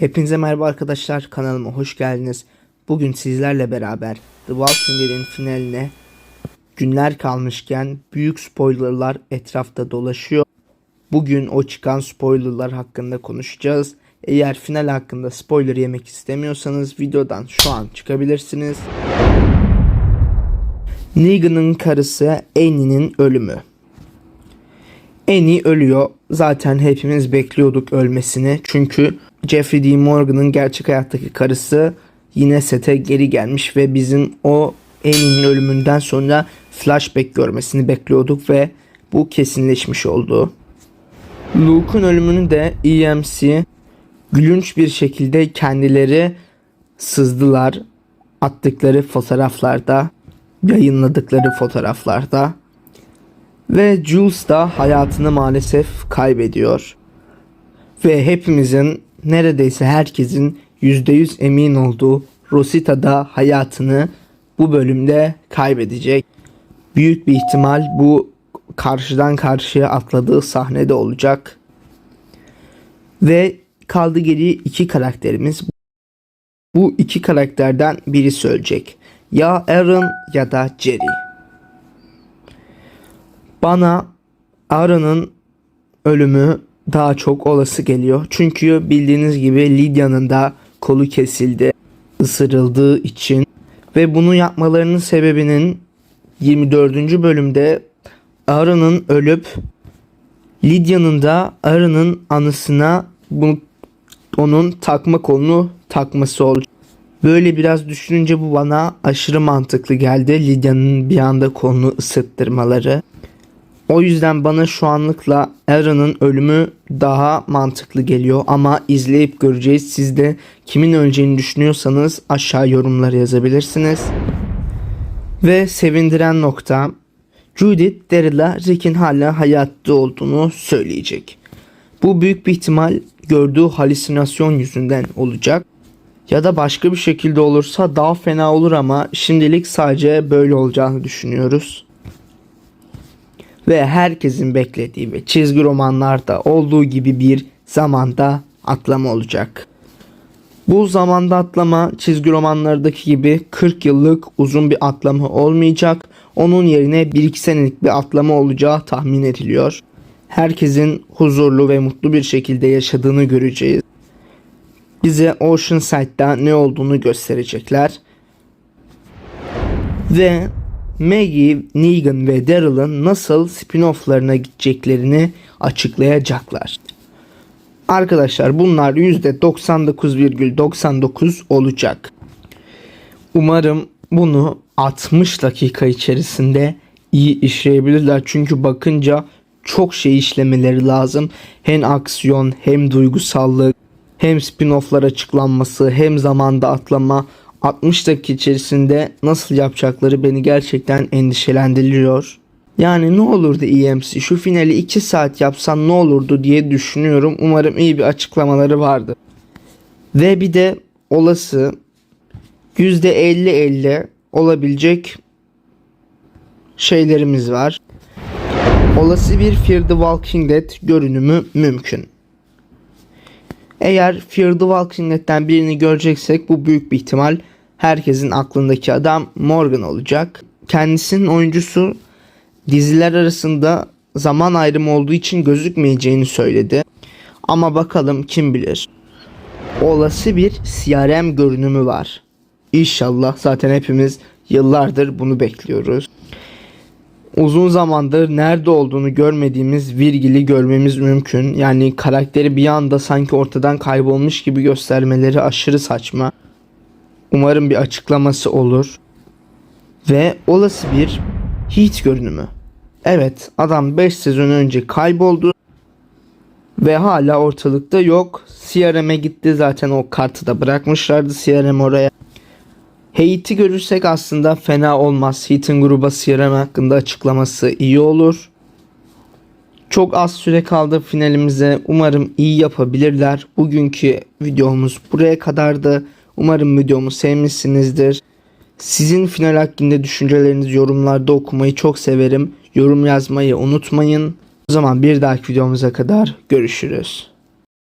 Hepinize merhaba arkadaşlar kanalıma hoş geldiniz. Bugün sizlerle beraber The Walking Dead'in finaline günler kalmışken büyük spoilerlar etrafta dolaşıyor. Bugün o çıkan spoilerlar hakkında konuşacağız. Eğer final hakkında spoiler yemek istemiyorsanız videodan şu an çıkabilirsiniz. Negan'ın karısı Annie'nin ölümü. Annie ölüyor. Zaten hepimiz bekliyorduk ölmesini. Çünkü Jeffrey D. Morgan'ın gerçek hayattaki karısı yine sete geri gelmiş ve bizim o Annie'nin ölümünden sonra flashback görmesini bekliyorduk ve bu kesinleşmiş oldu. Luke'un ölümünü de EMC gülünç bir şekilde kendileri sızdılar attıkları fotoğraflarda, yayınladıkları fotoğraflarda. Ve Jules da hayatını maalesef kaybediyor. Ve hepimizin neredeyse herkesin %100 emin olduğu Rosita da hayatını bu bölümde kaybedecek. Büyük bir ihtimal bu karşıdan karşıya atladığı sahnede olacak. Ve kaldı geriye iki karakterimiz. Bu iki karakterden birisi ölecek. Ya Aaron ya da Jerry. Bana Aaron'ın ölümü daha çok olası geliyor. Çünkü bildiğiniz gibi Lydia'nın da kolu kesildi ısırıldığı için ve bunu yapmalarının sebebinin 24. bölümde Aaron'ın ölüp Lydia'nın da Aaron'ın anısına bunu onun takma kolunu takması olacak. Böyle biraz düşününce bu bana aşırı mantıklı geldi. Lydia'nın bir anda kolunu ısıttırmaları. O yüzden bana şu anlıkla Aaron'ın ölümü daha mantıklı geliyor ama izleyip göreceğiz. Siz de kimin öleceğini düşünüyorsanız aşağı yorumlara yazabilirsiniz. Ve sevindiren nokta Judith Daryl'a Rick'in hala hayatta olduğunu söyleyecek. Bu büyük bir ihtimal gördüğü halüsinasyon yüzünden olacak. Ya da başka bir şekilde olursa daha fena olur ama şimdilik sadece böyle olacağını düşünüyoruz ve herkesin beklediği ve çizgi romanlarda olduğu gibi bir zamanda atlama olacak. Bu zamanda atlama çizgi romanlardaki gibi 40 yıllık uzun bir atlama olmayacak. Onun yerine 1-2 senelik bir atlama olacağı tahmin ediliyor. Herkesin huzurlu ve mutlu bir şekilde yaşadığını göreceğiz. Bize Oceanside'da ne olduğunu gösterecekler. Ve Maggie, Negan ve Daryl'ın nasıl spin-off'larına gideceklerini açıklayacaklar. Arkadaşlar bunlar %99,99 olacak. Umarım bunu 60 dakika içerisinde iyi işleyebilirler. Çünkü bakınca çok şey işlemeleri lazım. Hem aksiyon hem duygusallık hem spin-off'lar açıklanması hem zamanda atlama 60 dakika içerisinde nasıl yapacakları beni gerçekten endişelendiriyor. Yani ne olurdu EMC şu finali 2 saat yapsan ne olurdu diye düşünüyorum. Umarım iyi bir açıklamaları vardı. Ve bir de olası %50-50 olabilecek şeylerimiz var. Olası bir Fear the Walking Dead görünümü mümkün. Eğer Fear the Walking Dead'ten birini göreceksek bu büyük bir ihtimal herkesin aklındaki adam Morgan olacak. Kendisinin oyuncusu diziler arasında zaman ayrımı olduğu için gözükmeyeceğini söyledi. Ama bakalım kim bilir. Olası bir CRM görünümü var. İnşallah zaten hepimiz yıllardır bunu bekliyoruz. Uzun zamandır nerede olduğunu görmediğimiz virgili görmemiz mümkün. Yani karakteri bir anda sanki ortadan kaybolmuş gibi göstermeleri aşırı saçma. Umarım bir açıklaması olur. Ve olası bir Heat görünümü. Evet adam 5 sezon önce kayboldu. Ve hala ortalıkta yok. CRM'e gitti zaten o kartı da bırakmışlardı CRM oraya. Heat'i görürsek aslında fena olmaz. Heat'in gruba CRM hakkında açıklaması iyi olur. Çok az süre kaldı finalimize. Umarım iyi yapabilirler. Bugünkü videomuz buraya kadardı. Umarım videomu sevmişsinizdir. Sizin final hakkında düşüncelerinizi yorumlarda okumayı çok severim. Yorum yazmayı unutmayın. O zaman bir dahaki videomuza kadar görüşürüz.